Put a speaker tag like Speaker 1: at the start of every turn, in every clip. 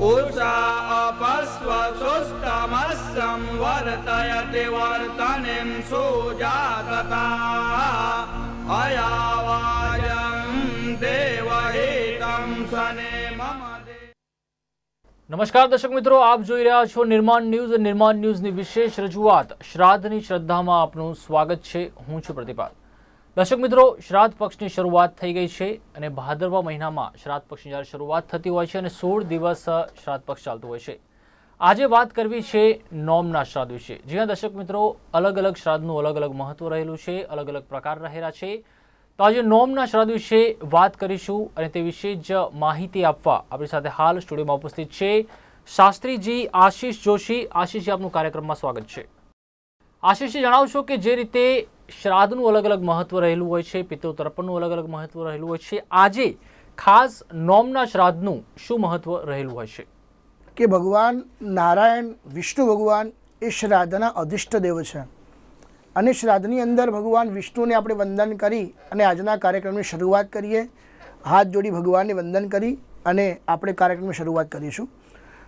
Speaker 1: उषा अपस्व सुष्टमस्सं वर्तयति वर्तनिं सुजातता अयावायं देवहितं सने मम दे
Speaker 2: નમસ્કાર દર્શક મિત્રો આપ જોઈ રહ્યા છો નિર્માણ ન્યૂઝ નિર્માણ ન્યૂઝની વિશેષ રજૂઆત શ્રાદ્ધની શ્રદ્ધામાં આપનું સ્વાગત છે હું છું પ્રતિપાલ દર્શક મિત્રો, શ્રાદ્ધ પક્ષની શરૂઆત થઈ ગઈ છે અને ભાદરવા મહિનામાં શ્રાદ્ધ પક્ષની જ્યારે શરૂઆત થતી હોય છે અને સોળ દિવસ શ્રાદ્ધ પક્ષ ચાલતું હોય છે. આજે વાત કરવી છે નોમના શ્રાદ્ધ વિશે. જ્યાં દર્શક મિત્રો અલગ અલગ શ્રાદ્ધનું અલગ અલગ મહત્વ રહેલું છે અલગ અલગ પ્રકાર રહેલા છે. તો આજે નોમના શ્રાદ્ધ વિશે વાત કરીશું અને તે વિશે જ માહિતી આપવા આપણી સાથે હાલ સ્ટુડિયોમાં ઉપસ્થિત છે શાસ્ત્રીજી આશીષ જોશી. આશીષજી, આપનું કાર્યક્રમમાં સ્વાગત છે. આશીષજી, જણાવશો કે જે રીતે શ્રાદ્ધનું અલગ અલગ મહત્વ રહેલું હોય છે, પિતૃ તર્પણનું અલગ અલગ મહત્વ રહેલું હોય છે. આજે ખાસ નોમના શ્રાદ્ધનું શું મહત્વ રહેલું હોય છે?
Speaker 3: કે ભગવાન નારાયણ, વિષ્ણુ ભગવાન એ શ્રાદ્ધના અધિષ્ઠ દેવ છે. અને શ્રાદ્ધની અંદર ભગવાન વિષ્ણુને આપણે વંદન કરી અને આજના કાર્યક્રમની શરૂઆત કરીએ. હાથ જોડી ભગવાનને વંદન કરી અને આપણે કાર્યક્રમની શરૂઆત કરીશું.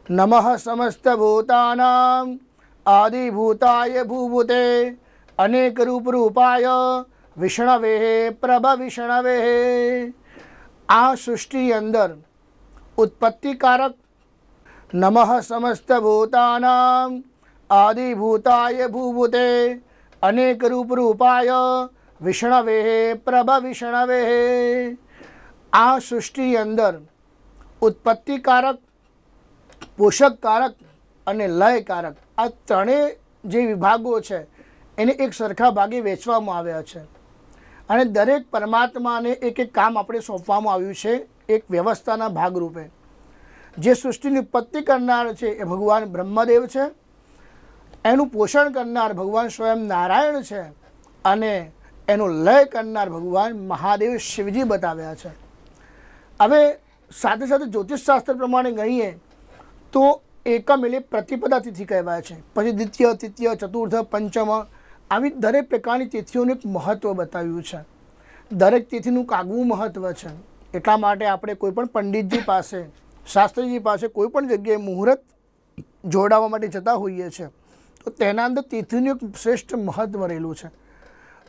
Speaker 3: નમઃ સમસ્ત ભૂતાનામ, આદિભૂતાય ભૂભૂતે અનેક રૂપ રૂપાય. વિષ્ણવે, પ્રભ વિષ્ણવે. આ સૃષ્ટિ અંદર ઉત્પત્તિકારક નમઃ સમસ્તભૂતાનામ આદિભૂતાય ભૂભૂતે. અનેક રૂપ રૂપાય. વિષ્ણવે, પ્રભ વિષ્ણવે. આ સૃષ્ટિ અંદર ઉત્પત્તિકારક, પોષકકારક અને લયકારક આ ત્રણેય જે વિભાગો છે એને એક સરખા ભાગે વેચવામાં આવ્યા છે. અને દરેક પરમાત્માને એક એક કામ આપણે સોંપવામાં આવ્યું છે, એક વ્યવસ્થાના ભાગરૂપે. જે સૃષ્ટિની ઉત્પત્તિ કરનાર છે એ ભગવાન બ્રહ્મદેવ છે. એનું પોષણ કરનાર ભગવાન સ્વયં નારાયણ છે અને એનું લય કરનાર ભગવાન મહાદેવ શિવજી બતાવ્યા છે. હવે સાથે સાથે જ્યોતિષશાસ્ત્ર પ્રમાણે ગણીએ તો એકમ એટલે પ્રતિપદા તિથિ કહેવાય છે. પછી દ્વિતીય, તૃતીય, ચતુર્થ, પંચમ આવી દરેક પ્રકારની તિથિઓનું એક મહત્ત્વ બતાવ્યું છે. દરેક તિથિનું કાગવું મહત્ત્વ છે. એટલા માટે આપણે કોઈ પણ પંડિતજી પાસે, શાસ્ત્રીજી પાસે કોઈપણ જગ્યાએ મુહૂર્ત જોડાવા માટે જતા હોઈએ છીએ, તો તેના અંદર તિથિનું એક શ્રેષ્ઠ મહત્ત્વ રહેલું છે.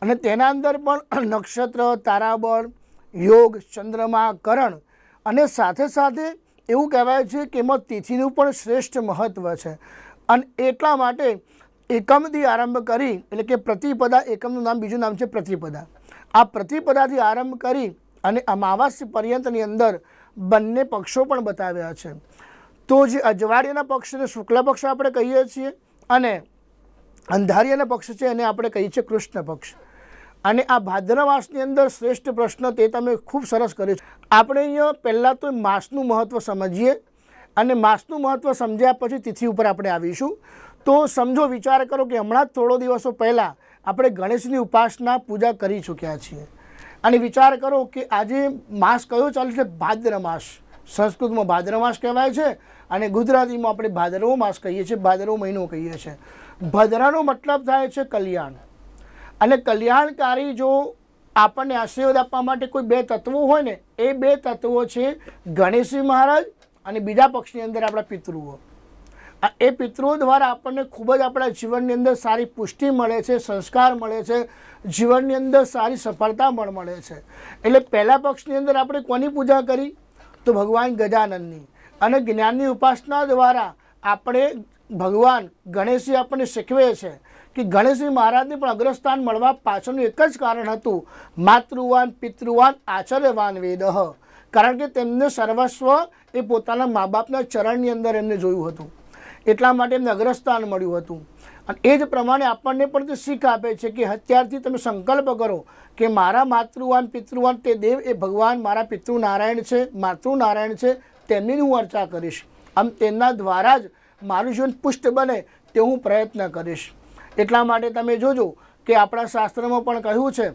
Speaker 3: અને તેના અંદર પણ નક્ષત્ર, તારાબળ, યોગ, ચંદ્રમા, કરણ અને સાથે સાથે એવું કહેવાય છે કે એમાં તિથિનું પણ શ્રેષ્ઠ મહત્ત્વ છે. અને એટલા માટે એકમથી આરંભ કરી, એટલે કે પ્રતિપદા એકમનું નામ, બીજું નામ છે પ્રતિપદા. આ પ્રતિપદાથી આરંભ કરી અને અમાવાસ્ય પર્યંતની અંદર બંને પક્ષો પણ બતાવ્યા છે. તો જે અજવાળિયાના પક્ષને શુક્લ પક્ષ આપણે કહીએ છીએ અને અંધારિયાના પક્ષ છે, એને આપણે કહીએ છીએ કૃષ્ણ પક્ષ. અને આ ભાદ્રવાસની અંદર શ્રેષ્ઠ પ્રશ્ન તે તમે ખૂબ સરસ કર્યો છે. આપણે અહીંયા પહેલાં તો માસનું મહત્ત્વ સમજીએ અને માસનું મહત્ત્વ સમજ્યા પછી તિથિ ઉપર આપણે આવીશું. તો સમજો, વિચાર કરો કે હમણાં જ થોડો દિવસો પહેલાં આપણે ગણેશની ઉપાસના પૂજા કરી ચૂક્યા છીએ. અને વિચાર કરો કે આજે માસ કયો ચાલે છે? ભાદ્ર માસ. સંસ્કૃતમાં ભાદ્ર માસ કહેવાય છે અને ગુજરાતીમાં આપણે ભાદરવો માસ કહીએ છીએ, ભાદરવો મહિનો કહીએ છીએ. ભદ્રાનો મતલબ થાય છે કલ્યાણ. અને કલ્યાણકારી જો આપણને આશીર્વાદ આપવા માટે કોઈ બે તત્વો હોય ને, એ બે તત્વો છે ગણેશજી મહારાજ અને બીજા પક્ષની અંદર આપણા પિતૃઓ. એ પિતૃઓ દ્વારા આપણને ખૂબ જ આપણા જીવનની અંદર સારી પુષ્ટિ મળે છે, સંસ્કાર મળે છે, જીવનની અંદર સારી સફળતા પણ મળે છે. એટલે પહેલા પક્ષની અંદર આપણે કોની પૂજા કરી? તો ભગવાન ગજાનંદની અને જ્ઞાનની ઉપાસના દ્વારા આપણે ભગવાન ગણેશજી આપણને શીખવે છે કે ગણેશજી મહારાજને પણ અગ્રસ્થાન મળવા પાછળનું એક જ કારણ હતું, માતૃવાન, પિતૃવાન, આચાર્યવાન વેદ. કારણ કે તેમને સર્વસ્વ એ પોતાના મા બાપના ચરણની અંદર એમને જોયું હતું. એટલા માટે એમને અગ્રસ્થાન મળ્યું હતું. અને એ જ પ્રમાણે આપણને પણ તે શીખ આપે છે કે અત્યારથી તમે સંકલ્પ કરો કે મારા માતૃવાન, પિતૃવાન તે દેવ એ ભગવાન, મારા પિતૃ નારાયણ છે માતૃ નારાયણ છે, તેમની હું અર્ચા કરીશ. આમ તેમના દ્વારા જ મારું જીવન પુષ્ટ બને તે હું પ્રયત્ન કરીશ. એટલા માટે તમે જોજો કે આપણા શાસ્ત્રમાં પણ કહ્યું છે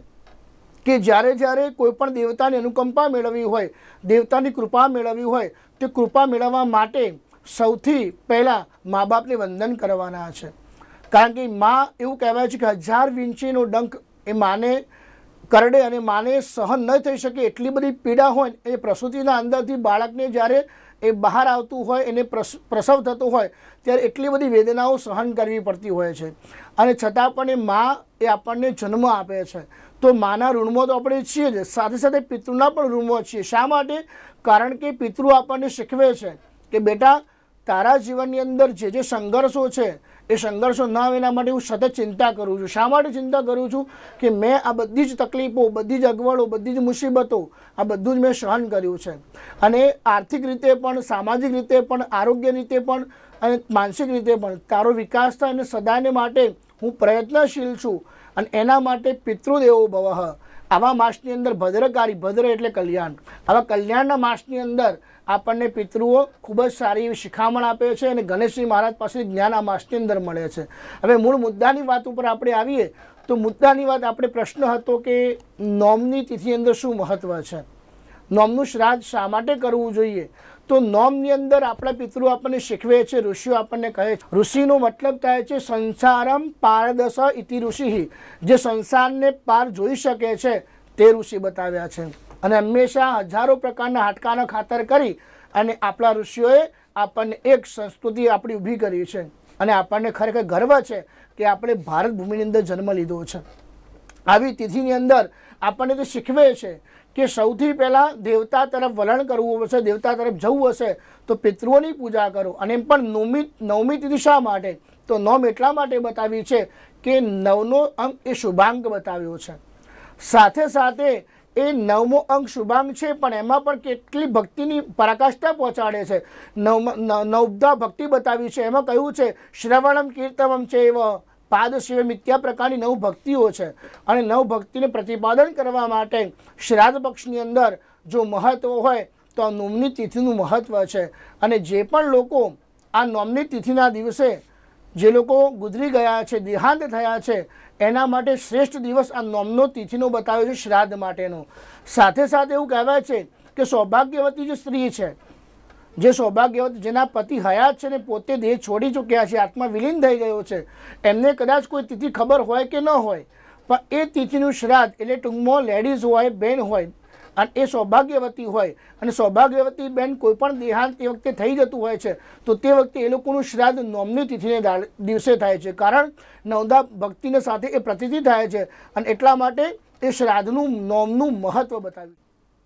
Speaker 3: કે જ્યારે જ્યારે કોઈ પણ દેવતાની અનુકંપા મેળવવી હોય, દેવતાની કૃપા મેળવવી હોય, તે કૃપા મેળવવા માટે સૌથી પહેલાં મા બાપને વંદન કરવાના છે. કારણ કે મા એવું કહેવાય છે કે હજાર વિંચીનો ડંખ એ માને કરડે અને માને સહન ન થઈ શકે એટલી બધી પીડા હોય એ પ્રસૂતિના અંદરથી બાળકને જ્યારે એ બહાર આવતું હોય, એને પ્રસ- પ્રસવ થતો હોય, ત્યારે એટલી બધી વેદનાઓ સહન કરવી પડતી હોય છે. અને છતાં પણ એ મા એ આપણને જન્મ આપે છે. તો માના ઋણમાં તો આપણે છીએ જ. સાથે સાથે પિતૃના પણ ઋણમાં છીએ. શા માટે? કારણ કે પિતૃ આપણને શીખવે છે કે બેટા તારા જીવનની અંદર જે જે સંઘર્ષો છે, એ સંઘર્ષો ન આવે એના માટે હું સતત ચિંતા કરું છું. શા માટે ચિંતા કરું છું? કે મેં આ બધી જ તકલીફો, બધી જ અગવડો, બધી જ મુસીબતો, આ બધું જ મેં સહન કર્યું છે. અને આર્થિક રીતે પણ, સામાજિક રીતે પણ, આરોગ્ય રીતે પણ અને માનસિક રીતે પણ તારો વિકાસ થાય અને સદાને માટે હું પ્રયત્નશીલ છું. અને એના માટે પિતૃદેવો ભવઃ. આવા માસની અંદર ભદ્રકારી ભદ્ર એટલે કલ્યાણ. આવા કલ્યાણના માસની અંદર આપણને પિતૃઓ ખૂબ જ સારી એવી શિખામણ આપે છે અને ગણેશજી મહારાજ પાસે જ્ઞાન આ માસની અંદર મળે છે. હવે મૂળ મુદ્દાની વાત ઉપર આપણે આવીએ, તો મુદ્દાની વાત આપણે પ્રશ્ન હતો કે નોમની તિથિ અંદર શું મહત્વ છે? નોમનું શ્રાદ્ધ શા માટે કરવું જોઈએ? તો નોમની અંદર આપણા પિતૃ આપણને શીખવે છે, ઋષિઓ આપણને કહે છે. ઋષિનો મતલબ થાય છે સંસારમ પારદશ ઇતિ ઋષિ. જે સંસારને પાર જોઈ શકે છે, તે ઋષિ બતાવ્યા છે. અને હંમેશા હજારો પ્રકારના હાડકાના ખાતર કરી અને આપણા ઋષિઓએ આપણને એક સંસ્કૃતિ આપણી ઊભી કરી છે. અને આપણને ખરેખર ગર્વ છે કે આપણે ભારત ભૂમિની અંદર જન્મ લીધો છે. આવી તિથિની અંદર આપણને તો શીખવે છે કે સૌથી પહેલાં દેવતા તરફ વલણ કરવું હશે, દેવતા તરફ જવું હશે, તો પિતૃઓની પૂજા કરો. અને એમ પણ નવમી નવમી તિથિ શા માટે? તો નોમ એટલા માટે બતાવી છે કે નવનો અંક એ શુભાંક બતાવ્યો છે. સાથે સાથે એ નવમો અંક શુભાંગ છે, પણ એમાં પણ કેટલી ભક્તિની પરાકાષ્ઠા પહોંચાડે છે. નવ નવધા ભક્તિ બતાવી છે. એમાં કહ્યું છે, શ્રવણમ કીર્તનમ છે એવ પાદ શિવે મિત્યા પ્રકારની નવ ભક્તિઓ છે. અને નવ ભક્તિને પ્રતિપાદન કરવા માટે શ્રાદ્ધ પક્ષની અંદર જો મહત્વ હોય, તો આ નોમની તિથિનું મહત્વ છે. અને જે પણ લોકો આ નોમની તિથિના દિવસે જે લોકો ગુજરી ગયા છે, દેહાંત થયા છે એના માટે શ્રેષ્ઠ દિવસ આ નોમનો તિથિનો બતાવ્યો છે શ્રાદ્ધ માટેનો. સાથે સાથે એવું કહેવાય છે કે સૌભાગ્યવતી જે સ્ત્રી છે, જે સૌભાગ્યવતી જેના પતિ હયાત છે ને પોતે દેહ છોડી ચૂક્યા છે, આત્મા વિલીન થઈ ગયો છે, એમને કદાચ કોઈ તિથિ ખબર હોય કે ન હોય, પણ એ તિથિનું શ્રાદ્ધ એટલે ટૂંકમાં લેડીઝ હોય, બેન હોય અને એ સૌભાગ્યવતી હોય, અને સૌભાગ્યવતી બેન કોઈ પણ દેહાંત એ વખતે થઈ જતું હોય છે, તો તે વખતે એ લોકોનું શ્રાદ્ધ નોમની તિથિને દિવસે થાય છે. કારણ નવદા ભક્તિને સાથે એ પ્રતિથિ થાય છે અને એટલા માટે એ શ્રાદ્ધનું નોમનું મહત્વ બતાવ્યું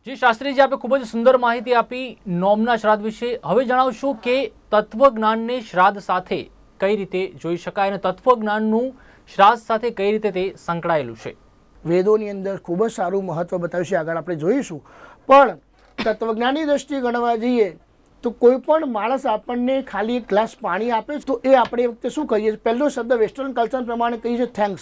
Speaker 2: જી, શાસ્ત્રીજી, આપે ખૂબ જ સુંદર માહિતી આપી નોમના શ્રાદ્ધ વિશે. હવે જણાવશું કે તત્વજ્ઞાનને શ્રાદ્ધ સાથે કઈ રીતે જોઈ શકાય અને તત્વજ્ઞાનનું શ્રાદ્ધ સાથે કઈ રીતે તે સંકળાયેલું છે?
Speaker 3: વેદોની અંદર ખૂબ જ સારું મહત્વ બતાવ્યું છે. આગળ આપણે જોઈશું. પણ તત્વજ્ઞાનની દ્રષ્ટિએ ગણવા જઈએ તો કોઈ પણ માણસ આપણને ખાલી એક ગ્લાસ પાણી આપે તો એ આપણે એ વખતે શું કહીએ પહેલો શબ્દ વેસ્ટર્ન કલ્ચર પ્રમાણે કહીએ છીએ થેન્ક્સ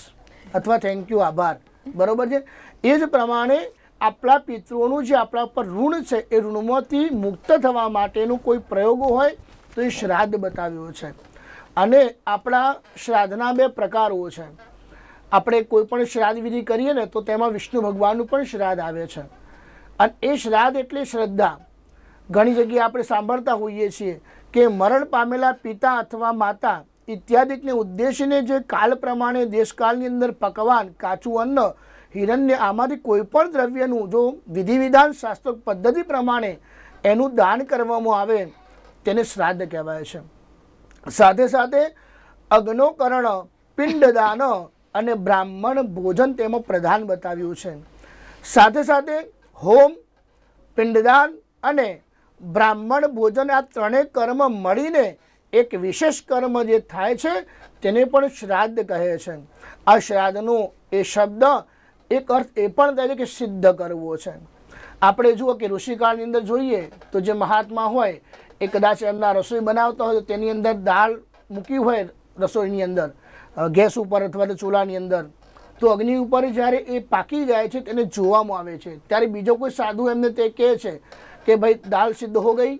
Speaker 3: અથવા થેન્ક યુ, આભાર. બરાબર છે? એ જ પ્રમાણે આપણા પિતૃઓનું જે આપણા પર ઋણ છે, એ ઋણમાંથી મુક્ત થવા માટેનું કોઈ પ્રયોગો હોય તો એ શ્રાદ્ધ બતાવ્યો છે. અને આપણા શ્રાદ્ધના બે પ્રકારો છે. આપણે કોઈ પણ શ્રાદ્ધ વિધિ કરીએ ને તો તેમાં વિષ્ણુ ભગવાનનું પણ શ્રાદ્ધ આવે છે. અને એ શ્રાદ્ધ એટલે શ્રદ્ધા. ઘણી જગ્યાએ આપણે સાંભળતા હોઈએ છીએ કે મરણ પામેલા પિતા અથવા માતા ઇત્યાદિકને ઉદ્દેશીને જે કાલ પ્રમાણે દેશકાળની અંદર પકવાન, કાચું અન્ન હિરણને આમાંથી કોઈ પણ દ્રવ્યનું જો વિધિ વિધાન શાસ્ત્ર પદ્ધતિ પ્રમાણે એનું દાન કરવામાં આવે, તેને શ્રાદ્ધ કહેવાય છે. સાથે સાથે અગ્નોકરણ, પિંડદાન અને બ્રાહ્મણ ભોજન તેમાં પ્રધાન બતાવ્યું છે. સાથે સાથે હોમ, પિંડદાન અને બ્રાહ્મણ ભોજન આ ત્રણેય કર્મ મળીને એક વિશેષ કર્મ જે થાય છે તેને પણ શ્રાદ્ધ કહે છે. આ શ્રાદ્ધનો એ શબ્દ, એક અર્થ એ પણ થાય કે સિદ્ધ કરવો છે. આપણે જુઓ કે ઋષિકાળની અંદર જોઈએ તો જે મહાત્મા હોય એ કદાચ એમના રસોઈ બનાવતા હોય તો તેની અંદર દાળ મૂકી હોય રસોઈની અંદર. ગેસ ઉપર અથવા તો ચૂલાની અંદર. તો અગ્નિ ઉપર જ્યારે એ પાકી જાય છે, તેને જોવામાં આવે છે. ત્યારે બીજો કોઈ સાધુ એમને તે કહે છે કે ભાઈ દાલ સિદ્ધ હો ગઈ,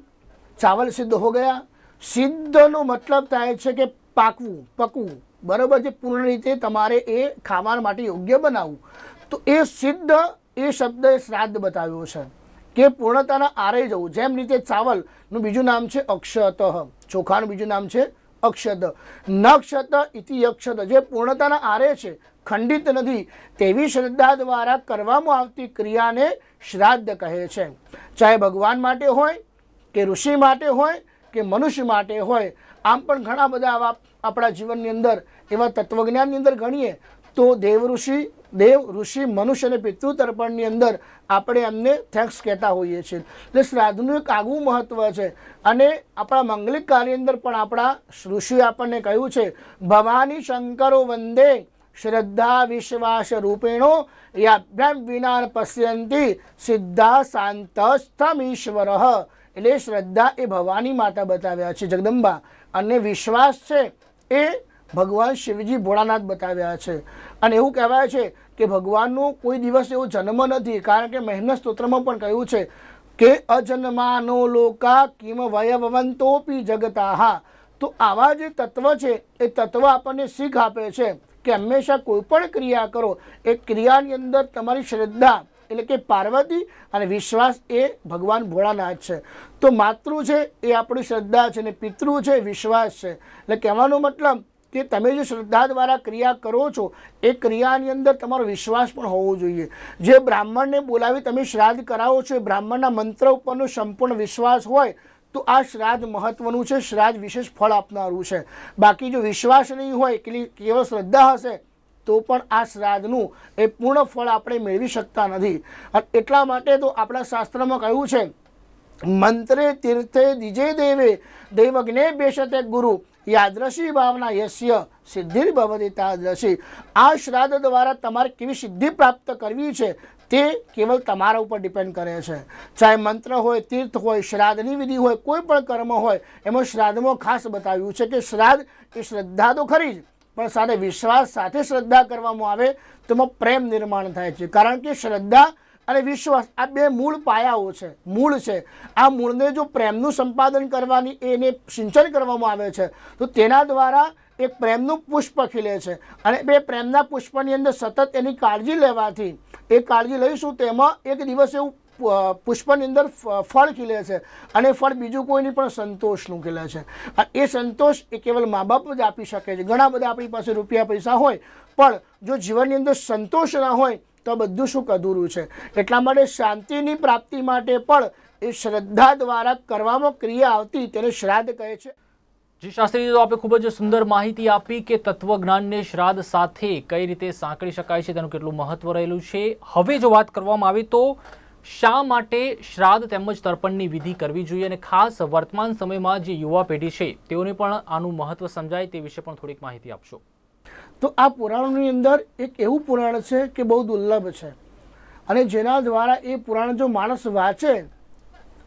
Speaker 3: ચાવલ સિદ્ધ હો ગયા. સિદ્ધનો મતલબ થાય છે કે પાકવું, પકવું. બરાબર છે? પૂર્ણ રીતે તમારે એ ખાવા માટે યોગ્ય બનાવવું. તો એ સિદ્ધ એ શબ્દ શ્રાદ્ધ બતાવ્યો છે કે પૂર્ણતાના આરે જવું. જેમ રીતે ચાવલનું બીજું નામ છે અક્ષત. ચોખાનું બીજું નામ છે અક્ષત નક્ષત ઇતિ અક્ષત જે પૂર્ણતાના આરે છે, ખંડિત નથી, તેવી શ્રદ્ધા દ્વારા કરવામાં આવતી ક્રિયાને શ્રાદ્ધ કહે છે. ચાહે ભગવાન માટે હોય, કે ઋષિ માટે હોય, કે મનુષ્ય માટે હોય, આમ પણ ઘણા બધા આવા આપણા જીવનની અંદર એવા તત્વજ્ઞાનની અંદર ગણીએ, તો દેવ ઋષિ દેવ, ઋષિ, મનુષ્ય અને પિતૃ તર્પણની અંદર આપણે એમને થેન્ક્સ કહેતા હોઈએ છીએ. એટલે શ્રાદ્ધનું એક આગવું મહત્વ છે. અને આપણા મંગલિક કાર્યની અંદર પણ આપણા ઋષિએ આપણને કહ્યું છે, ભવાની શંકરો વંદે શ્રદ્ધા વિશ્વાસ રૂપેણો યાભ્યામ વિના પશ્યંતી સિદ્ધા શાંતસ્થમ ઈશ્વર. એટલે શ્રદ્ધા એ ભવાની માતા બતાવ્યા છે, જગદંબા. અને વિશ્વાસ છે એ ભગવાન શિવજી ભોળાનાથ બતાવ્યા છે. અને એવું કહેવાય છે કે ભગવાનનો કોઈ દિવસ એવો જન્મ નથી. કારણ કે મહેનત સ્તોત્રમાં પણ કહ્યું છે કે અજન્માનો લોકા કિમ વયવંતોપી જગતાહા. તો આવા જે તત્વ છે, એ તત્વ આપણને શીખ આપે છે કે હંમેશા કોઈ પણ ક્રિયા કરો. એ ક્રિયાની અંદર તમારી શ્રદ્ધા એટલે કે પાર્વતી અને વિશ્વાસ એ ભગવાન ભોળાનાથ છે. તો માતૃ છે એ આપણી શ્રદ્ધા છે અને પિતૃ છે વિશ્વાસ છે. એટલે કહેવાનો મતલબ કે તમે જે શ્રદ્ધા દ્વારા ક્રિયા કરો છો, એ ક્રિયાની અંદર તમારો વિશ્વાસ પણ હોવો જોઈએ. જે બ્રાહ્મણને બોલાવી તમે શ્રાદ્ધ કરાવો છો, એ બ્રાહ્મણના મંત્ર ઉપરનો સંપૂર્ણ વિશ્વાસ હોય, તો આ શ્રાદ્ધ મહત્વનું છે. શ્રાદ્ધ વિશેષ ફળ આપનારું છે. બાકી જો વિશ્વાસ નહીં હોય કેવળ શ્રદ્ધા હશે, તો પણ આ શ્રાદ્ધનું એ પૂર્ણ ફળ આપણે મેળવી શકતા નથી. એટલા માટે તો આપણા શાસ્ત્રમાં કહ્યું છે, મંત્રે તીર્થે દિજે દેવે, દૈવજ્ઞે બેસતે ગુરુ. યાદ્રશી ભાવના યશ્ય સિદ્ધિર ભવતી તાદ્રશી. આ શ્રાદ્ધ દ્વારા તમારે કેવી સિદ્ધિ પ્રાપ્ત કરવી છે તે કેવલ તમારા ઉપર ડિપેન્ડ કરે છે. ચાહે મંત્ર હોય, તીર્થ હોય, શ્રાદ્ધની વિધિ હોય, કોઈ પણ કર્મ હોય, એમાં શ્રાદ્ધમાં ખાસ બતાવ્યું છે કે શ્રાદ્ધ એ શ્રદ્ધા તો ખરી જ, પણ સાથે વિશ્વાસ સાથે શ્રદ્ધા કરવામાં આવે તો એમાં પ્રેમ નિર્માણ થાય છે. કારણ કે શ્રદ્ધા અને વિશ્વાસ, આ બે મૂળ પાયાઓ છે, મૂળ છે. આ મૂળને જો પ્રેમનું સંપાદન કરવાની એને સિંચન કરવામાં આવે છે, તો તેના દ્વારા એક પ્રેમનું પુષ્પ ખીલે છે. અને બે પ્રેમના પુષ્પની અંદર સતત એની કાળજી લેવાથી, એ કાળજી લઈશું તેમાં એક દિવસ એવું પુષ્પની અંદર ફળ ખીલે છે અને ફળ બીજું કોઈની પણ સંતોષનું ખીલે છે. એ સંતોષ એ કેવલ મા બાપ જ આપી શકે છે. ઘણા બધા આપણી પાસે રૂપિયા પૈસા હોય, પણ જો જીવનની અંદર સંતોષ ના હોય તો બધું શું અધૂરું છે? એટલા માટે શાંતિની પ્રાપ્તિ માટે પણ એ શ્રદ્ધા દ્વારા કરવામાં ક્રિયા આવતી તેને શ્રાદ્ધ કહે છે.
Speaker 2: જી શાસ્ત્રીજી, તો આપણે ખૂબ જ સુંદર માહિતી આપી કે તત્વજ્ઞાનને શ્રાદ્ધ સાથે કઈ રીતે સાંકળી શકાય છે, તેનું કેટલું મહત્વ રહેલું છે. હવે જો વાત કરવામાં આવે તો શા માટે શ્રાદ્ધ તેમજ તર્પણની વિધિ કરવી જોઈએ અને ખાસ વર્તમાન સમયમાં જે યુવા પેઢી છે, તેઓને પણ આનું મહત્વ સમજાય તે વિશે પણ થોડીક માહિતી આપશો.
Speaker 3: તો આ પુરાણોની અંદર એક એવું પુરાણ છે કે બહુ દુર્લભ છે. અને જેના દ્વારા એ પુરાણ જો માણસ વાંચે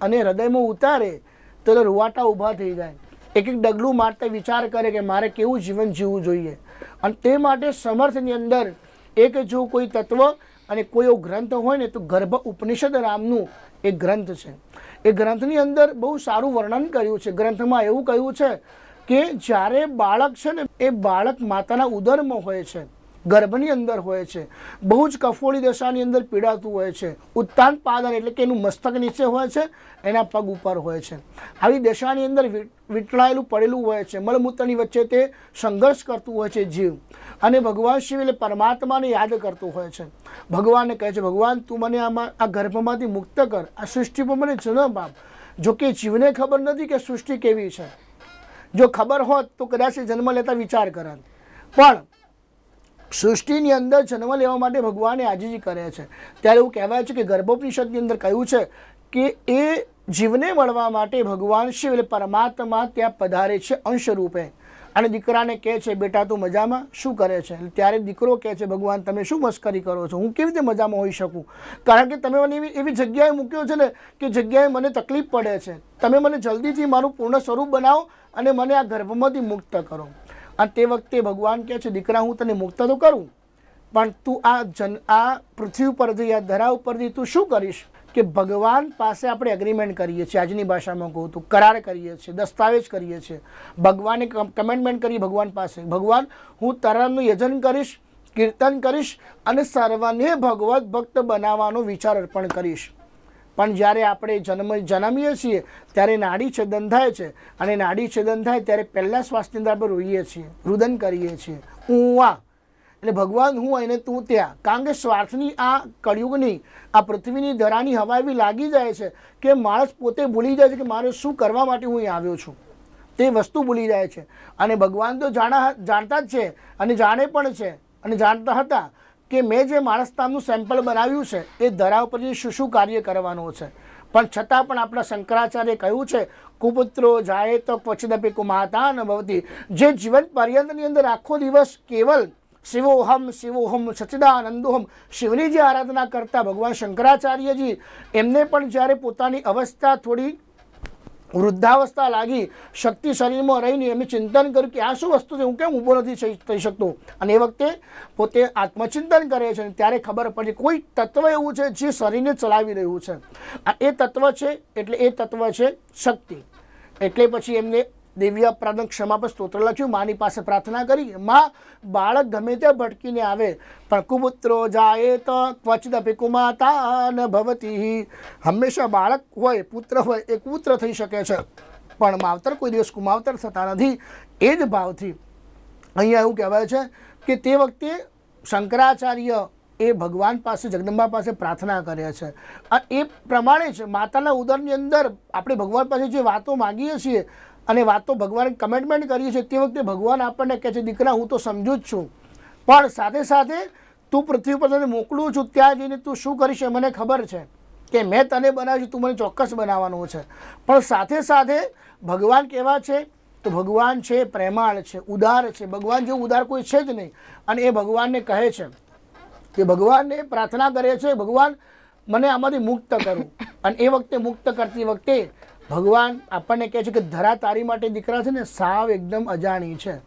Speaker 3: અને હૃદયમાં ઉતારે, તો એને રૂવાટા ઊભા થઈ જાય. એક એક ડગલું માટે વિચાર કરે કે મારે કેવું જીવન જીવવું જોઈએ. અને તે માટે સમર્થની અંદર એક જો કોઈ તત્વ અને કોઈ એવો ગ્રંથ હોય ને, તો ગર્ભ ઉપનિષદ નામનું એક ગ્રંથ છે. એ ગ્રંથની અંદર બહુ સારું વર્ણન કર્યું છે. ગ્રંથમાં એવું કહ્યું છે કે જ્યારે બાળક છે ને, એ બાળક માતાના ઉદરમાં હોય છે, ગર્ભની અંદર હોય છે, બહુ જ કફોડી દશાની અંદર પીડાતું હોય છે ઉત્તાન પાદન એટલે કે એનું મસ્તક નીચે હોય છે, એના પગ ઉપર હોય છે. આવી દશાની અંદર વીંટળાયેલું પડેલું હોય છે, મળમૂત્રની વચ્ચે તે સંઘર્ષ કરતું હોય છે જીવ. અને ભગવાન શિવ એટલે પરમાત્માને યાદ કરતું હોય છે. ભગવાનને કહે છે, ભગવાન, તું મને આમાં, આ ગર્ભમાંથી મુક્ત કર. આ સૃષ્ટિ પર મને જન્મ આપ. જો કે જીવને ખબર નથી કે સૃષ્ટિ કેવી છે. જો ખબર હોત તો કદાચ જન્મ લેતા વિચાર કરત. પણ સૃષ્ટિની અંદર જન્મ લેવા માટે ભગવાને આજીજી કરે છે. ત્યારે એવું કહેવાય છે કે ગર્ભોપનિષદની અંદર કહ્યું છે કે એ જીવને મળવા માટે ભગવાન શિવ એટલે પરમાત્મા ત્યાં પધારે છે અંશ રૂપે અને દીકરાને કહે છે, બેટા, તું મજામાં? શું કરે છે? ત્યારે દીકરો કહે છે, ભગવાન, તમે શું મસ્કરી કરો છો? હું કેવી રીતે મજામાં હોઈ શકું? કારણ કે તમે મને એવી એવી જગ્યાએ મૂક્યો છે ને કે જગ્યાએ મને તકલીફ પડે છે. તમે મને જલ્દીથી મારું પૂર્ણ સ્વરૂપ બનાવો અને મને આ ગર્ભમાંથી મુક્ત કરો. અને તે વખતે ભગવાન કહે છે, દીકરા, હું તને મુક્ત તો કરું, પણ તું આ જન, આ પૃથ્વી ઉપરથી આ ધરા ઉપરથી તું શું કરીશ? કે ભગવાન પાસે આપણે એગ્રીમેન્ટ કરીએ છીએ, આજની ભાષામાં કહું તો કરાર કરીએ છીએ, દસ્તાવેજ કરીએ છીએ. ભગવાને કમેન્ટમેન્ટ કરી ભગવાન પાસે, ભગવાન, હું તરણનું યજન કરીશ, કીર્તન કરીશ અને સર્વને ભગવત ભક્ત બનાવવાનો વિચાર અર્પણ કરીશ. પણ જ્યારે આપણે જન્મ, જન્મીએ છીએ, ત્યારે નાડી છેદન થાય છે. અને નાડી છેદન થાય ત્યારે પહેલાં શ્વાસની અંદર આપણે રોઈએ છીએ, રુદન કરીએ છીએ. ઉવા એટલે ભગવાન હું અને તું ત્યાં. કારણ કે સ્વાર્થની આ કળિયુગની આ પૃથ્વીની ધરાની હવા એવી લાગી જાય છે કે માણસ પોતે ભૂલી જાય છે કે મારે શું કરવા માટે હું અહીં આવ્યો છું. તે વસ્તુ ભૂલી જાય છે. અને ભગવાન તો જાણા જાણતા જ છે અને જાણે પણ છે અને જાણતા હતા કે મેં જે માણસ નામનું સેમ્પલ બનાવ્યું છે, એ ધરા ઉપર શું શું કાર્ય કરવાનું છે. પણ છતાં પણ આપણા શંકરાચાર્ય કહ્યું છે, કુપુત્રો જાય તો ક્વચિદપી કુમાતા ન ભવતી. જે જીવન પર્યંતની અંદર આખો દિવસ કેવલ શિવોહમ શિવોહમ સચિદાનંદોહમ શિવની જે આરાધના કરતા ભગવાન શંકરાચાર્યજી એમને પણ જ્યારે પોતાની અવસ્થા થોડી વૃદ્ધાવસ્થા લાગી, શક્તિ શરીરમાં રહીને એમને ચિંતન કર્યું કે આ શું વસ્તુ છે, હું કેમ ઊભો નથી થઈ- શકતો? અને એ વખતે પોતે આત્મચિંતન કરે છે ત્યારે ખબર પડે કોઈ તત્વ એવું છે જે શરીરને ચલાવી રહ્યું છે. આ એ તત્વ છે, એટલે એ તત્વ છે શક્તિ. એટલે પછી એમને દેવી અપરાધન ક્ષમા સ્તોત્ર લખ્યું. માની પાસે પ્રાર્થના કરી, માં, બાળક ગમે તે ભટકીને આવે. પણ કુપુત્રો જાય તો ક્વચિદપી કુમાતા ન ભવતી. હંમેશા બાળક હોય, પુત્ર હોય, એ પુત્ર થઈ શકે છે. પણ માવતર કોઈ દિવસ કુમાવતર થતા નથી. એ જ ભાવથી અહીંયા એવું કહેવાય છે કે તે વખતે શંકરાચાર્ય એ ભગવાન પાસે, જગદંબા પાસે પ્રાર્થના કરે છે. અને એ પ્રમાણે જ માતાના ઉદરની અંદર આપણે ભગવાન પાસે જે વાતો માગીએ છીએ અને વાતો ભગવાને કમેન્ટમેન્ટ કરીએ છીએ તે વખતે ભગવાન આપણને કહે છે, દીકરા, હું તો સમજુ જ છું. પણ સાથે સાથે તું પૃથ્વી પર તને મોકલું છું, ત્યાં જઈને તું શું કરીશ એ મને ખબર છે કે મેં તને બનાવ્યું છે, તું મને ચોક્કસ બનાવવાનું છે. પણ સાથે સાથે ભગવાન કેવા છે, તો ભગવાન છે, પ્રેમાળ છે, ઉદાર છે. ભગવાન જેવું ઉદાર કોઈ છે જ નહીં. અને એ ભગવાનને કહે છે કે ભગવાનને પ્રાર્થના કરે છે, ભગવાન, મને આમાંથી મુક્ત કરું. અને એ વખતે મુક્ત કરતી વખતે ભગવાન આપણને કહે છે કે ધરા તારી માટે દીકરા છે ને, સાવ એકદમ અજાણી છે.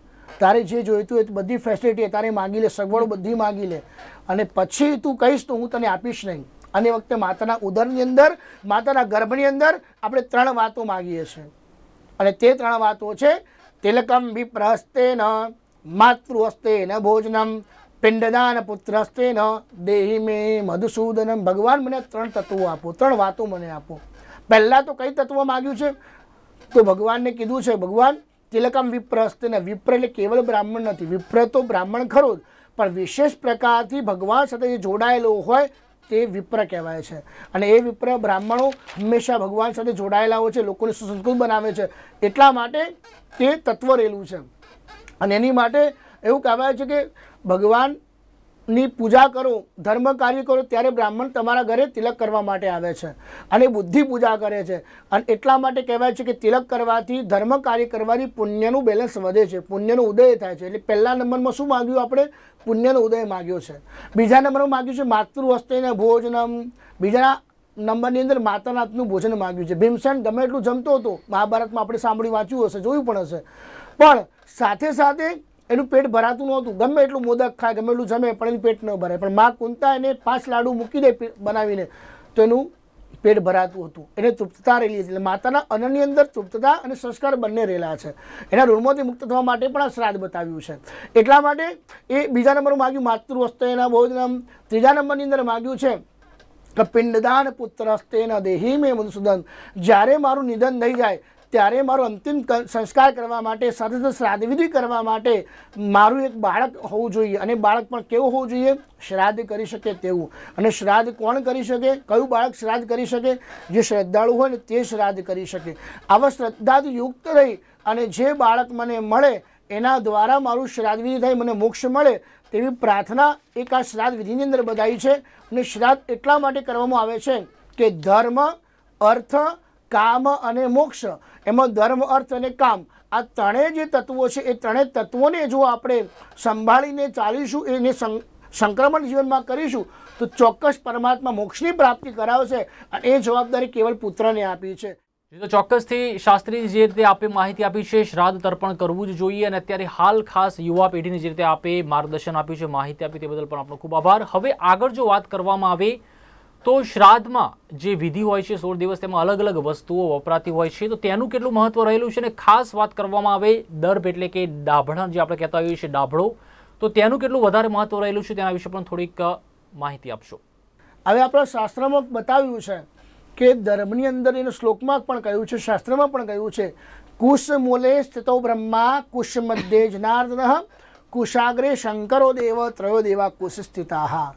Speaker 3: તારે જે જોઈતું હોય બધી ફેસિલિટી તારે માગી લે, સગવડ બધી માગી લે. અને પછી તું કહીશ તો હું તને આપીશ નહીં. અને વખતે માતાના ઉદરની અંદર, માતાના ગર્ભની અંદર આપણે ત્રણ વાતો માગીએ છીએ. અને તે ત્રણ વાતો છે, તિલકમ વિપ્રહસ્તે ન માતૃહસ્તે ન ભોજનમ, પિંડદાન પુત્રસ્તે ન દેહી મે મધુસૂદનમ. ભગવાન મને ત્રણ તત્વો આપો, ત્રણ વાતો મને આપો. પહેલાં તો કઈ તત્વ માગ્યું છે? તો ભગવાનને કીધું છે, ભગવાન, તિલકમ વિપ્રસ્ત ને વિપ્ર એટલે કેવળ બ્રાહ્મણ નથી. વિપ્ર તો બ્રાહ્મણ ખરો જ. પણ વિશેષ પ્રકારથી ભગવાન સાથે જે જોડાયેલો હોય તે વિપ્ર કહેવાય છે. અને એ વિપ્ર બ્રાહ્મણો હંમેશા ભગવાન સાથે જોડાયેલા હોય છે, લોકોને સુસંસ્કૃત બનાવે છે. એટલા માટે તે તત્વ રહેલું છે. અને એની માટે એવું કહેવાય છે કે ભગવાનની પૂજા કરો, ધર્મ કાર્ય કરો, ત્યારે બ્રાહ્મણ તમારા ઘરે તિલક કરવા માટે આવે છે અને બુદ્ધિ પૂજા કરે છે. અને એટલા માટે કહેવાય છે કે તિલક કરવાથી ધર્મ કાર્ય કરવાથી પુણ્યનું બેલેન્સ વધે છે. પુણ્યનો ઉદય થાય છે. એટલે પહેલા નંબરમાં શું માગ્યું આપણે? પુણ્યનો ઉદય માગ્યો છે. બીજા નંબરમાં માગ્યું છે માતૃહસ્તેને ભોજનમ. બીજા નંબરની અંદર માતાનાથનું ભોજન માગ્યું છે. ભીમસેન ગમે એટલું જમતો હતો. મહાભારતમાં આપણે સાંભળી વાંચ્યું હશે, જોયું પણ હશે. પણ સાથે સાથે એનું પેટ ભરાતું નહોતું. ગમે એટલું મોદક ખાય, ગમે એટલું જમે, પણ એનું પેટ ન ભરાય. પણ મા કુંતા એને પાંચ લાડુ મૂકી દે બનાવીને, તો એનું પેટ ભરાતું હતું. એને તૃપ્તતા રહેલી એટલે માતાના અન્નની અંદર તૃપ્તતા અને સંસ્કાર બંને રહેલા છે. એના ઋણમાંથી મુક્ત થવા માટે પણ આ શ્રાદ્ધ બતાવ્યું છે. એટલા માટે એ બીજા નંબર માગ્યું માતૃ એના ભોજનમ ત્રીજા નંબરની અંદર માગ્યું છે પિંડદાન પુત્ર હસ્તેન દેહી મેં મધુસૂદન. જ્યારે મારું નિધન થઈ જાય ત્યારે મારો અંતિમ સંસ્કાર કરવા માટે સાથે સાથે શ્રાદ્ધવિધિ કરવા માટે મારું એક બાળક હોવું જોઈએ. અને બાળક પણ કેવું હોવું જોઈએ? શ્રાદ્ધ કરી શકે તેવું. અને શ્રાદ્ધ કોણ કરી શકે? કયું બાળક શ્રાદ્ધ કરી શકે? જે શ્રદ્ધાળુ હોય ને તે શ્રાદ્ધ કરી શકે. આવા શ્રદ્ધાથી યુક્ત રહી અને જે બાળક મને મળે, એના દ્વારા મારું શ્રાદ્ધ વિધિ થાય, મને મોક્ષ મળે, તેવી પ્રાર્થના એક આ શ્રાદ્ધ વિધિની અંદર બધાઈ છે. અને શ્રાદ્ધ એટલા માટે કરવામાં આવે છે કે ધર્મ, અર્થ, કામ અને મોક્ષ એમાં ધર્મ, અર્થ અને કામ આ ત્રણેય જે તત્વો છે, એ ત્રણેય તત્વોને જો આપણે સંભાળીને ચાલીશું, એને સંક્રમણ જીવનમાં કરીશું, તો ચોક્કસ પરમાત્મા મોક્ષની પ્રાપ્તિ કરાવશે અને એ જવાબદારી કેવલ પુત્રને આપી છે.
Speaker 2: તો ચોક્કસથી શાસ્ત્રી જે રીતે આપે માહિતી આપી છે, શ્રાદ્ધ તર્પણ કરવું જ જોઈએ અને અત્યારે હાલ ખાસ યુવા પેઢીને જે રીતે આપે માર્ગદર્શન આપ્યું છે, માહિતી આપી તે બદલ પણ આપનો ખૂબ આભાર. હવે આગળ જો વાત કરવામાં આવે તો શ્રાદ્ધમાં જે વિધિ હોય છે, સોળ દિવસ તેમાં અલગ અલગ વસ્તુઓ વપરાતી હોય છે, તો તેનું કેટલું મહત્વ રહેલું છે અને ખાસ વાત કરવામાં આવે દર્ભ એટલે કે ડાભણા, જે આપણે કહેતા હોઈએ છીએ ડાભળો, તો તેનું કેટલું વધારે મહત્વ રહેલું છે તેના વિશે પણ થોડીક માહિતી આપશો.
Speaker 3: હવે આપણા શાસ્ત્રમાં બતાવ્યું છે કે ધર્મની અંદર એનું શ્લોકમાં પણ કહ્યું છે, શાસ્ત્રમાં પણ કહ્યું છે, કુશ મૂલે સ્થિતો બ્રહ્મા, કુશ મધ્યે જનાર્દન, કુશાગ્રે શંકરો દેવ, ત્રયો દેવા કુશ સ્થિતા.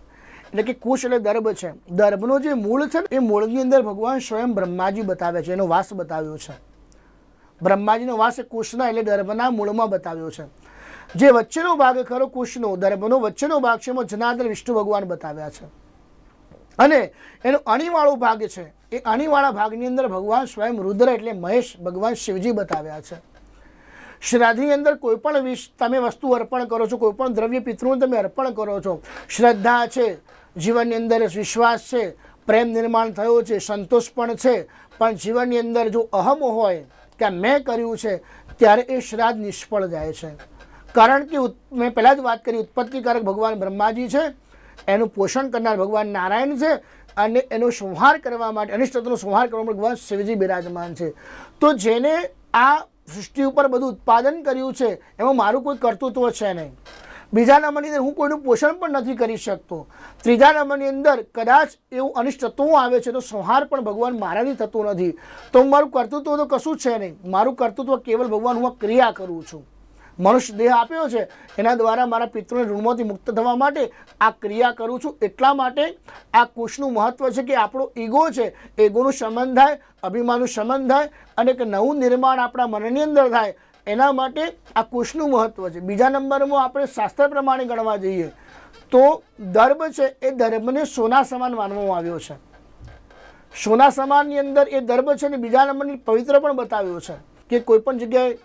Speaker 3: એટલે કે કુશ એટલે દર્ભ છે. દર્ભનો જે મૂળ છે એ મૂળની અંદર ભગવાન સ્વયં બ્રહ્માજી બતાવે છે, એનો વાસ બતાવ્યો છે. બ્રહ્માજીનો વાસ એ કુશના એટલે દર્ભના મૂળમાં બતાવ્યો છે. જે વચ્ચેનો ભાગ ખરો કુશનો દર્ભનો વચ્ચેનો ભાગ છે, એમાં જનાર્દન, વિષ્ણુ ભગવાન બતાવ્યા છે. અને એનો અણીવાળો ભાગ છે, એ અણીવાળા ભાગની અંદર ભગવાન સ્વયં રુદ્ર એટલે મહેશ ભગવાન શિવજી બતાવ્યા છે. શ્રાદ્ધની અંદર કોઈ પણ વિષ તમે વસ્તુ અર્પણ કરો છો, કોઈ પણ દ્રવ્ય પિતૃને તમે અર્પણ કરો છો, શ્રદ્ધા છે જીવનની અંદર વિશ્વાસ છે, પ્રેમ નિર્માણ થયો છે, સંતોષ પણ છે. પણ જીવનની અંદર જો અહમ હોય કે મેં કર્યું છે, ત્યારે એ શ્રાદ્ધ નિષ્ફળ જાય છે. કારણ કે મેં પહેલાં જ વાત કરી, ઉત્પત્તિકારક ભગવાન બ્રહ્માજી છે, એનું પોષણ કરનાર ભગવાન નારાયણ છે, અને એનો સંહાર કરવા માટે અનિષ્ટનો સંહાર કરવા માટે ભગવાન શિવજી બિરાજમાન છે. તો જેને આ સૃષ્ટિ ઉપર બધું ઉત્પાદન કર્યું છે, એમાં મારું કોઈ કર્તૃત્વ છે નહીં. બીજા નંબરની અંદર હું કોઈનું પોષણ પણ નથી કરી શકતો. ત્રીજા નંબરની અંદર કદાચ એવું અનિષ્ટ તત્વો આવે છે તો સંહાર પણ ભગવાન મારાથી થતું નથી. તો મારું કર્તૃત્વ તો કશું છે નહીં. મારું કર્તૃત્વ કેવલ ભગવાન હું ક્રિયા કરું છું. મનુષ્ય દેહ આપ્યો છે, એના દ્વારા મારા પિતૃને ઋણમાંથી મુક્ત થવા માટે આ ક્રિયા કરું છું. એટલા માટે આ કુશનું મહત્વ છે કે આપણો ઈગો છે એગોનું શમન થાય, અભિમાનનું શમન થાય અને એક નવું નિર્માણ આપણા મનની અંદર થાય. એના માટે આ કુશનું મહત્વ છે. બીજા નંબરમાં આપણે શાસ્ત્ર પ્રમાણે ગણવા જઈએ તો દર્ભ છે એ દર્ભને સોના સમાન માનવામાં આવ્યો છે. સોના સમાનની અંદર એ દર્ભ છે ને બીજા નંબરની પવિત્ર પણ બતાવ્યો છે કે કોઈપણ જગ્યાએ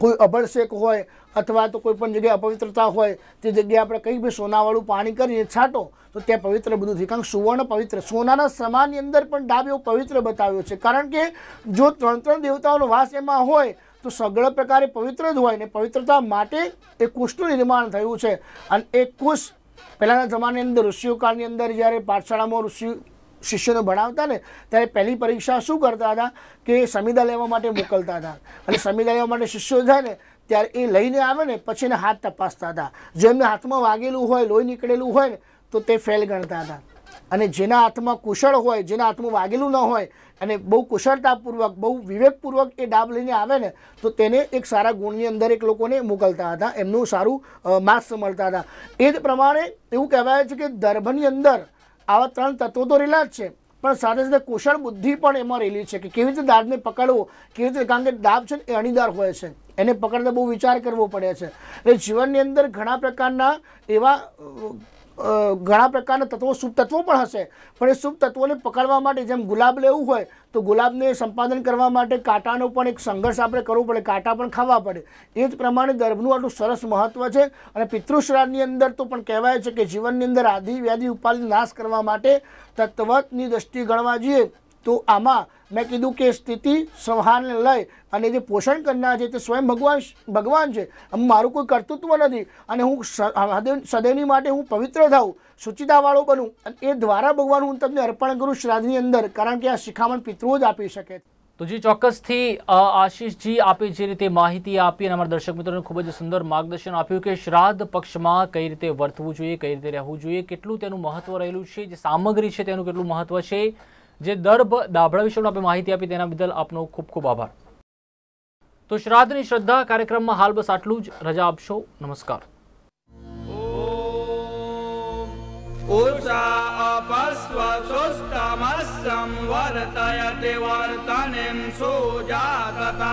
Speaker 3: કોઈ અભળશેક હોય અથવા તો કોઈ પણ જગ્યાએ અપવિત્રતા હોય, તે જગ્યાએ આપણે કંઈ બી સોનાવાળું પાણી કરીને છાંટો, તો ત્યાં પવિત્ર બધું થઈ. કારણ સુવર્ણ પવિત્ર, સોનાના સમાનની અંદર પણ ડાબ એવો પવિત્ર બતાવ્યો છે. કારણ કે જો ત્રણ ત્રણ દેવતાઓનો વાસ એમાં હોય તો સગળ પ્રકારે પવિત્ર જ હોય ને પવિત્રતા માટે એ કુશનું નિર્માણ થયું છે. અને એ કુશ પહેલાંના જમાનાની અંદર ઋષિઓકાળની અંદર જ્યારે પાઠશાળામાં ઋષિ શિષ્યોને ભણાવતા ને, ત્યારે પહેલી પરીક્ષા શું કરતા હતા? કે સમિદા લેવા માટે મોકલતા હતા. અને સમિદા લેવા માટે શિષ્યો જાય ને, ત્યારે એ લઈને આવે ને, પછી એને હાથ તપાસતા હતા. જો એમને હાથમાં વાગેલું હોય, લોહી નીકળેલું હોય ને, તો તે ફેલ ગણતા હતા. અને જેના હાથમાં કુશળ હોય, જેના હાથમાં વાગેલું ન હોય અને બહુ કુશળતાપૂર્વક, બહુ વિવેકપૂર્વક એ ડાબ લઈને આવે ને, તો તેને એક સારા ગુણની અંદર એક લોકોને મોકલતા હતા. એમનું સારું માસ મળતા હતા. એ જ પ્રમાણે એવું કહેવાય છે કે દર્ભની અંદર આવા ત્રણ તત્વો તો રહેલા જ છે, પણ સાથે સાથે કુશળ બુદ્ધિ પણ એમાં રહેલી છે કે કેવી રીતે દાબને પકડવો, કેવી રીતે, કારણ કે દાબ છે એ અણીદાર હોય છે, એને પકડતા બહુ વિચાર કરવો પડે છે. એટલે જીવનની અંદર ઘણા પ્રકારના એવા ઘણા પ્રકારના તત્વો, શુભ તત્વો પણ હશે. પણ એ શુભ તત્વોને પકડવા માટે જેમ ગુલાબ લેવું હોય, તો ગુલાબને સંપાદન કરવા માટે કાંટાનો પણ એક સંઘર્ષ આપણે કરવો પડે, કાંટા પણ ખાવા પડે. એ જ પ્રમાણે દર્ભનું આટલું સરસ મહત્વ છે અને પિતૃશ્રાદ્ધની અંદર તો પણ કહેવાય છે કે જીવનની અંદર આધિ વ્યાધિ ઉપાધિ નાશ કરવા માટે તત્વતની દ્રષ્ટિ ગણવા જઈએ. તો આમાં મેં કીધું કે સ્થિતિ સંહારને લઈ અને જે પોષણ કરનાર છે તે સ્વયં ભગવાન ભગવાન છે. મારું કોઈ કર્તૃત્વ નથી અને હું સદૈવની માટે હું પવિત્ર થાઉં શુચિતાવાળો બનું અને એ દ્વારા ભગવાન હું તમને અર્પણ કરું શ્રાદ્ધની અંદર, કારણ કે આ શિખામણ પિતૃઓ જ આપી શકે
Speaker 2: તો જે, ચોક્કસથી આશીષજી આપે જે રીતે માહિતી આપી અને અમારા દર્શક મિત્રોને ખૂબ જ સુંદર માર્ગદર્શન આપ્યું કે શ્રાદ્ધ પક્ષમાં કઈ રીતે વર્તવું જોઈએ, કઈ રીતે રહેવું જોઈએ, કેટલું તેનું મહત્વ રહેલું છે, જે સામગ્રી છે તેનું કેટલું મહત્વ છે જે દર દાભળા વિશેનો આપણે માહિતી આપી તેના બદલ આપનો ખૂબ ખૂબ આભાર. તો શ્રાદ્ધની શ્રદ્ધા કાર્યક્રમમાં હાલ બસ આટલું જ. રજા આપશો. નમસ્કાર.
Speaker 1: ઉષાપસ્વસ્તમસ્સં વર્તયતે વર્તનિં સુજાતતા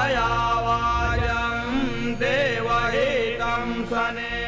Speaker 1: અયાવાજં દેવહિતં સને